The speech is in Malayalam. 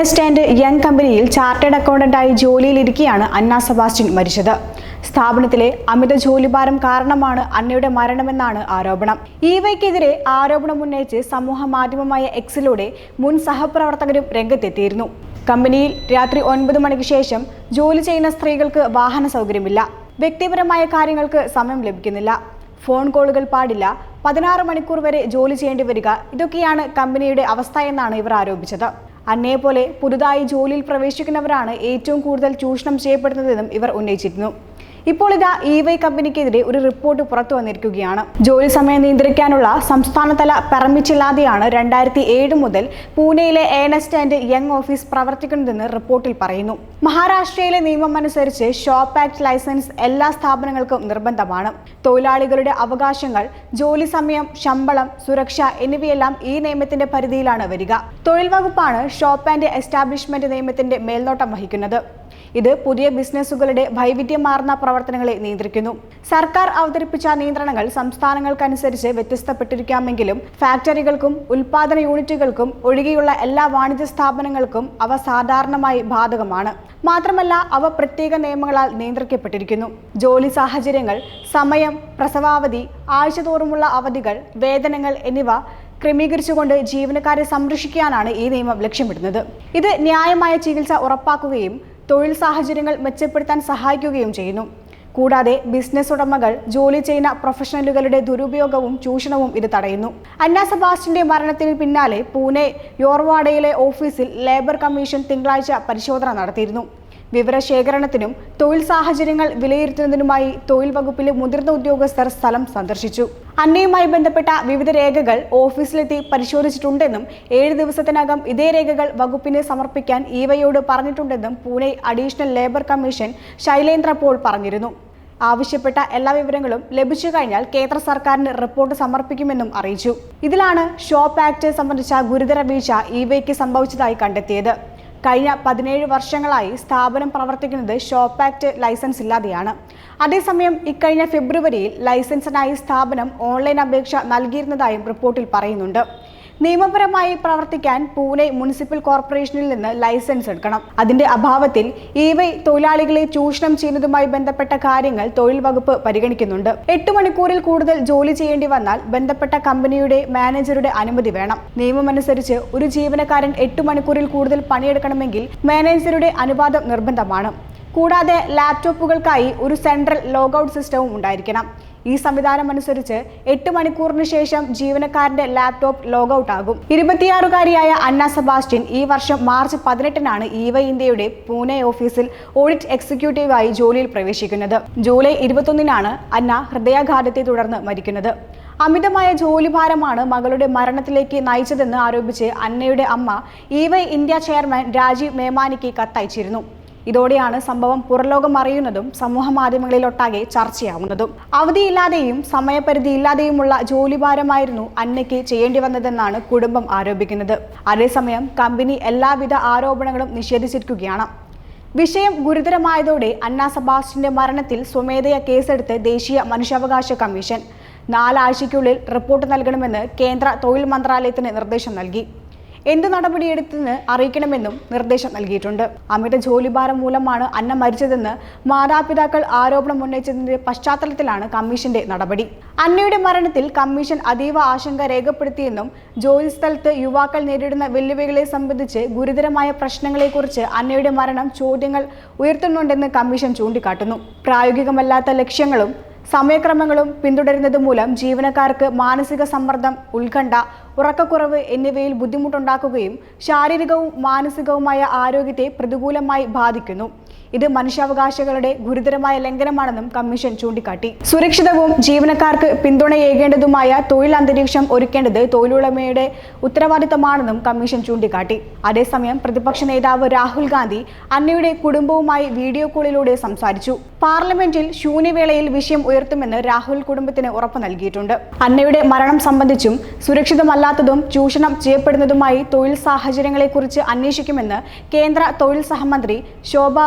ഏണസ്റ്റ് ആൻഡ് യങ് കമ്പനിയിൽ ചാർട്ടേഡ് അക്കൗണ്ടന്റായി ജോലിയിലിരിക്കെയാണ് അന്ന സെബാസ്റ്റ്യൻ മരിച്ചത്. സ്ഥാപനത്തിലെ അമിത ജോലിഭാരം കാരണമാണ് അന്നയുടെ മരണമെന്നാണ് ആരോപണം. ഈവയ്ക്കെതിരെ ആരോപണം ഉന്നയിച്ച് സമൂഹ മാധ്യമമായ എക്സിലൂടെ മുൻ സഹപ്രവർത്തകരും രംഗത്തെത്തിയിരുന്നു. കമ്പനിയിൽ രാത്രി ഒൻപത് മണിക്ക് ശേഷം ജോലി ചെയ്യുന്ന സ്ത്രീകൾക്ക് വാഹന സൗകര്യമില്ല. വ്യക്തിപരമായ കാര്യങ്ങൾക്ക് സമയം ലഭിക്കുന്നില്ല. ഫോൺ കോളുകൾ പാടില്ല. പതിനാറ് മണിക്കൂർ വരെ ജോലി ചെയ്യേണ്ടി വരിക. ഇതൊക്കെയാണ് കമ്പനിയുടെ അവസ്ഥ എന്നാണ് ഇവർ ആരോപിച്ചത്. അന്നയെ പോലെ പുതുതായി ജോലിയിൽ പ്രവേശിക്കുന്നവരാണ് ഏറ്റവും കൂടുതൽ ചൂഷണം ചെയ്യപ്പെടുന്നതെന്നും ഇവർ ഉന്നയിച്ചിരുന്നു. ഇപ്പോൾ ഇതാ ഇ വൈ കമ്പനിക്കെതിരെ ഒരു റിപ്പോർട്ട് പുറത്തു വന്നിരിക്കുകയാണ്. ജോലി സമയം നിയന്ത്രിക്കാനുള്ള സംസ്ഥാനതല പെർമിറ്റില്ലാതെയാണ് രണ്ടായിരത്തി ഏഴ് മുതൽ പൂനെയിലെ ഏണസ്റ്റ് ആൻഡ് യങ് ഓഫീസ് പ്രവർത്തിക്കുന്നതെന്ന് റിപ്പോർട്ടിൽ പറയുന്നു. മഹാരാഷ്ട്രയിലെ നിയമം അനുസരിച്ച് ഷോപ്പ് ആക്ട് ലൈസൻസ് എല്ലാ സ്ഥാപനങ്ങൾക്കും നിർബന്ധമാണ്. തൊഴിലാളികളുടെ അവകാശങ്ങൾ ജോലി സമയം ശമ്പളം സുരക്ഷ എന്നിവയെല്ലാം ഈ നിയമത്തിന്റെ പരിധിയിലാണ് വരിക. തൊഴിൽ വകുപ്പാണ് ഷോപ്പ് ആൻഡ് എസ്റ്റാബ്ലിഷ്മെന്റ് നിയമത്തിന്റെ മേൽനോട്ടം വഹിക്കുന്നത്. ഇത് പുതിയ ബിസിനസ്സുകളുടെ വൈവിധ്യമാർന്ന പ്രവർത്തനങ്ങളെ നിയന്ത്രിക്കുന്നു. സർക്കാർ അവതരിപ്പിച്ച നിയന്ത്രണങ്ങൾ സംസ്ഥാനങ്ങൾക്കനുസരിച്ച് വ്യത്യസ്തപ്പെട്ടിരിക്കാമെങ്കിലും ഫാക്ടറികൾക്കും ഉൽപാദന യൂണിറ്റുകൾക്കും ഒഴികെയുള്ള എല്ലാ വാണിജ്യ സ്ഥാപനങ്ങൾക്കും അവ സാധാരണമായി ബാധകമാണ്. മാത്രമല്ല അവ പ്രത്യേക നിയമങ്ങളാൽ നിയന്ത്രിക്കപ്പെട്ടിരിക്കുന്നു. ജോലി സാഹചര്യങ്ങൾ സമയം പ്രസവാവധി ആഴ്ചതോറുമുള്ള അവധികൾ വേതനങ്ങൾ എന്നിവ ക്രമീകരിച്ചുകൊണ്ട് ജീവനക്കാരെ സംരക്ഷിക്കാനാണ് ഈ നിയമം ലക്ഷ്യമിടുന്നത്. ഇത് ന്യായമായ ചികിത്സ ഉറപ്പാക്കുകയും തൊഴിൽ സാഹചര്യങ്ങൾ മെച്ചപ്പെടുത്താൻ സഹായിക്കുകയും ചെയ്യുന്നു. കൂടാതെ ബിസിനസ് ഉടമകൾ ജോലി ചെയ്യുന്ന പ്രൊഫഷണലുകളുടെ ദുരുപയോഗവും ചൂഷണവും ഇത് തടയുന്നു. അന്ന സെബാസ്റ്റിന്റെ മരണത്തിന് പിന്നാലെ പൂനെ യോർവാഡയിലെ ഓഫീസിൽ ലേബർ കമ്മീഷൻ തിങ്കളാഴ്ച പരിശോധന നടത്തിയിരുന്നു. വിവരശേഖരണത്തിനും തൊഴിൽ സാഹചര്യങ്ങൾ വിലയിരുത്തുന്നതിനുമായി തൊഴിൽ വകുപ്പിലെ മുതിർന്ന ഉദ്യോഗസ്ഥർ സ്ഥലം സന്ദർശിച്ചു. അന്നയുമായി ബന്ധപ്പെട്ട വിവിധ രേഖകൾ ഓഫീസിലെത്തി പരിശോധിച്ചിട്ടുണ്ടെന്നും ഏഴ് ദിവസത്തിനകം ഇതേ രേഖകൾ വകുപ്പിന് സമർപ്പിക്കാൻ ഈവയോട് പറഞ്ഞിട്ടുണ്ടെന്നും Pune additional labour commission Shailendra Pol പറഞ്ഞിരുന്നു. ആവശ്യപ്പെട്ട എല്ലാ വിവരങ്ങളും ലഭിച്ചു കഴിഞ്ഞാൽ കേന്ദ്ര സർക്കാരിന് റിപ്പോർട്ട് സമർപ്പിക്കുമെന്നും അറിയിച്ചു. ഇതിലാണ് ഷോപ്പ് ആക്ട് സംബന്ധിച്ച ഗുരുതര വീഴ്ച ഇവയ്ക്ക് സംഭവിച്ചതായി കണ്ടെത്തിയത്. കഴിഞ്ഞ പതിനേഴ് വർഷങ്ങളായി സ്ഥാപനം പ്രവർത്തിക്കുന്നത് ഷോപ്പ് ആക്ട് ലൈസൻസ് ഇല്ലാതെയാണ്. അതേസമയം ഇക്കഴിഞ്ഞ ഫെബ്രുവരിയിൽ ലൈസൻസിനായി സ്ഥാപനം ഓൺലൈൻ അപേക്ഷ നൽകിയിരുന്നതായും റിപ്പോർട്ടിൽ പറയുന്നുണ്ട്. നിയമപരമായി പ്രവർത്തിക്കാൻ പൂനെ മുനിസിപ്പൽ കോർപ്പറേഷനിൽ നിന്ന് ലൈസൻസ് എടുക്കണം. അതിന്റെ അഭാവത്തിൽ ഇവൈ തൊഴിലാളികളെ ചൂഷണം ചെയ്യുന്നതുമായി ബന്ധപ്പെട്ട കാര്യങ്ങൾ തൊഴിൽ വകുപ്പ് പരിഗണിക്കുന്നുണ്ട്. എട്ട് മണിക്കൂറിൽ കൂടുതൽ ജോലി ചെയ്യേണ്ടി വന്നാൽ ബന്ധപ്പെട്ട കമ്പനിയുടെ മാനേജറുടെ അനുമതി വേണം. നിയമമനുസരിച്ച് ഒരു ജീവനക്കാരൻ എട്ട് മണിക്കൂറിൽ കൂടുതൽ പണിയെടുക്കണമെങ്കിൽ മാനേജറുടെ അനുവാദം നിർബന്ധമാണ്. കൂടാതെ ലാപ്ടോപ്പുകൾക്കായി ഒരു സെൻട്രൽ ലോഗൌട്ട് സിസ്റ്റവും ഉണ്ടായിരിക്കണം. ഈ സംവിധാനം അനുസരിച്ച് എട്ട് മണിക്കൂറിന് ശേഷം ജീവനക്കാരന്റെ ലാപ്ടോപ്പ് ലോഗൌട്ട് ആകും. ഇരുപത്തിയാറുകാരിയായ അന്ന സെബാസ്റ്റ്യൻ ഈ വർഷം മാർച്ച് പതിനെട്ടിനാണ് ഇവ ഇന്ത്യയുടെ പൂനെ ഓഫീസിൽ ഓഡിറ്റ് എക്സിക്യൂട്ടീവായി ജോലിയിൽ പ്രവേശിക്കുന്നത്. ജൂലൈ ഇരുപത്തൊന്നിനാണ് അന്ന ഹൃദയാഘാതത്തെ തുടർന്ന് മരിക്കുന്നത്. അമിതമായ ജോലിഭാരമാണ് മകളുടെ മരണത്തിലേക്ക് നയിച്ചതെന്ന് ആരോപിച്ച് അന്നയുടെ അമ്മ ഇവൈ ഇന്ത്യ ചെയർമാൻ രാജീവ് മേമാനിക്ക് കത്തയച്ചിരുന്നു. ഇതോടെയാണ് സംഭവം പുറലോകം അറിയുന്നതും സമൂഹ മാധ്യമങ്ങളിലൊട്ടാകെ ചർച്ചയാവുന്നതും. അവധിയില്ലാതെയും സമയപരിധി സമയപരിധിയില്ലാതെയുമുള്ള ജോലിഭാരമായിരുന്നു അന്നയ്ക്ക് ചെയ്യേണ്ടി വന്നതെന്നാണ് കുടുംബം ആരോപിക്കുന്നത്. അതേസമയം കമ്പനി എല്ലാവിധ ആരോപണങ്ങളും നിഷേധിച്ചിരിക്കുകയാണ്. വിഷയം ഗുരുതരമായതോടെ അന്ന സബാസ്റ്റിന്റെ മരണത്തിൽ സ്വമേധയ കേസെടുത്ത് ദേശീയ മനുഷ്യാവകാശ കമ്മീഷൻ. നാലാഴ്ചയ്ക്കുള്ളിൽ റിപ്പോർട്ട് നൽകണമെന്ന് കേന്ദ്ര തൊഴിൽ മന്ത്രാലയത്തിന് നിർദ്ദേശം നൽകി. എന്ത് നടപടിയെടുത്തെന്ന് അറിയിക്കണമെന്നും നിർദ്ദേശം നൽകിയിട്ടുണ്ട്. അമിത ജോലിഭാരം മൂലമാണ് അന്ന മരിച്ചതെന്ന് മാതാപിതാക്കൾ ആരോപണം ഉന്നയിച്ചതിന്റെ പശ്ചാത്തലത്തിലാണ് കമ്മീഷന്റെ നടപടി. അന്നയുടെ മരണത്തിൽ കമ്മീഷൻ അതീവ ആശങ്ക രേഖപ്പെടുത്തിയെന്നും ജോലിസ്ഥലത്ത് യുവാക്കൾ നേരിടുന്ന വെല്ലുവിളികളെ സംബന്ധിച്ച് ഗുരുതരമായ പ്രശ്നങ്ങളെക്കുറിച്ച് അന്നയുടെ മരണം ചോദ്യങ്ങൾ ഉയർത്തുന്നുണ്ടെന്ന് കമ്മീഷൻ ചൂണ്ടിക്കാട്ടുന്നു. പ്രായോഗികമല്ലാത്ത ലക്ഷ്യങ്ങളും സമയക്രമങ്ങളും പിന്തുടരുന്നത് മൂലം ജീവനക്കാർക്ക് മാനസിക സമ്മർദ്ദം ഉത്കണ്ഠ ഉറക്കക്കുറവ് എന്നിവയിൽ ബുദ്ധിമുട്ടുണ്ടാക്കുകയും ശാരീരികവും മാനസികവുമായ ആരോഗ്യത്തെ പ്രതികൂലമായി ബാധിക്കുന്നു. ഇത് മനുഷ്യാവകാശങ്ങളുടെ ഗുരുതരമായ ലംഘനമാണെന്നും കമ്മീഷൻ ചൂണ്ടിക്കാട്ടി. സുരക്ഷിതവും ജീവനക്കാർക്ക് പിന്തുണയേകേണ്ടതുമായ തൊഴിൽ അന്തരീക്ഷം ഒരുക്കേണ്ടത് തൊഴിലുടമയുടെ ഉത്തരവാദിത്തമാണെന്നും കമ്മീഷൻ ചൂണ്ടിക്കാട്ടി. അതേസമയം പ്രതിപക്ഷ നേതാവ് രാഹുൽ ഗാന്ധി അന്നയുടെ കുടുംബവുമായി വീഡിയോ കോളിലൂടെ സംസാരിച്ചു. പാർലമെന്റിൽ ശൂന്യവേളയിൽ വിഷയം ഉയർത്തുമെന്ന് രാഹുൽ കുടുംബത്തിന് ഉറപ്പ് നൽകിയിട്ടുണ്ട്. അന്നയുടെ മരണം സംബന്ധിച്ചും സുരക്ഷിതമല്ലാത്തതും ചൂഷണം ചെയ്യപ്പെടുന്നതുമായി തൊഴിൽ സാഹചര്യങ്ങളെക്കുറിച്ച് അന്വേഷിക്കുമെന്ന് കേന്ദ്ര തൊഴിൽ സഹമന്ത്രി ശോഭ